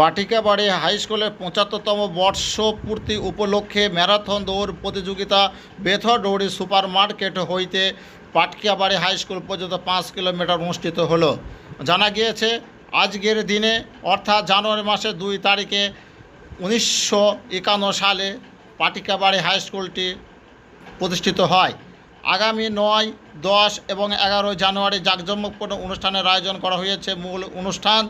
Patikabari high স্কুলের পঁচাত্তরতম বর্ষপূর্তি উপলক্ষে marathon দৌড় প্রতিযোগিতা বেথর দৌড়ি সুপার মার্কেট হইতে পাটকিয়াবাড়ি হাই স্কুল পর্যন্ত পাঁচ কিলোমিটার অনুষ্ঠিত হলো। জানা গিয়েছে, আজকের দিনে, অর্থাৎ জানুয়ারি মাসের দুই তারিখে উনিশশো একান্ন সালে পাটিকাবাড়ি হাই স্কুলটি প্রতিষ্ঠিত হয়। আগামী নয়, দশ এবং এগারোই জানুয়ারি জাঁকজমকপূর্ণ অনুষ্ঠানের আয়োজন করা হয়েছে। মূল অনুষ্ঠান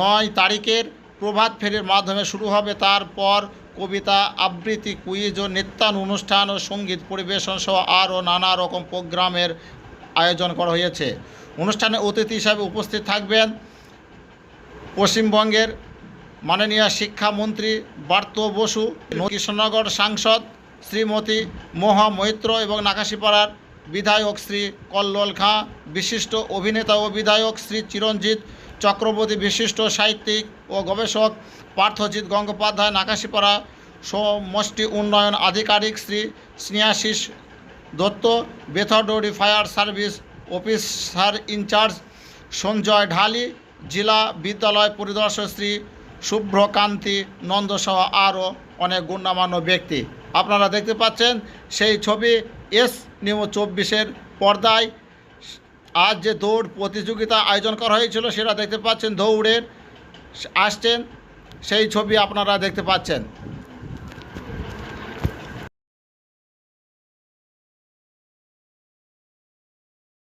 নয় তারিখের প্রভাত ফেরির মাধ্যমে শুরু হবে। তারপর কবিতা, আবৃত্তি, কুইজ ও নিত্যান অনুষ্ঠান ও সংগীত পরিবেশন সহ আরও নানা রকম প্রোগ্রামের আয়োজন করা হয়েছে। অনুষ্ঠানে অতিথি হিসাবে উপস্থিত থাকবেন পশ্চিমবঙ্গের মাননীয় শিক্ষামন্ত্রী বার্ত বসু, কৃষ্ণনগর সাংসদ শ্রীমতী মহা মৈত্র এবং নাকাশিপাড়ার বিধায়ক শ্রী কল্লোল খাঁ, বিশিষ্ট অভিনেতা ও বিধায়ক শ্রী চিরঞ্জিত চক্রবর্তী বিশিষ্ট সাহিত্যিক ও গবেষক পার্থজিৎ গঙ্গোপাধ্যায়, নাকাশিপাড়া সমষ্টি উন্নয়ন আধিকারিক Shri Snehashis Dutta Bethuadahari fire service officer in charge Sanjay Dhali, জেলা বিদ্যালয় পরিদর্শক শ্রী শুভ্রকান্তি নন্দসহ আরও অনেক গণ্যমান্য ব্যক্তি। আপনারা দেখতে পাচ্ছেন সেই ছবি এস নিউ চব্বিশের পর্দায়। আজ যে দৌড় প্রতিযোগিতা আয়োজন করা হয়েছিল সেটা দেখতে পাচ্ছেন, দৌড়ের, আসছেন, সেই ছবি আপনারা দেখতে পাচ্ছেন।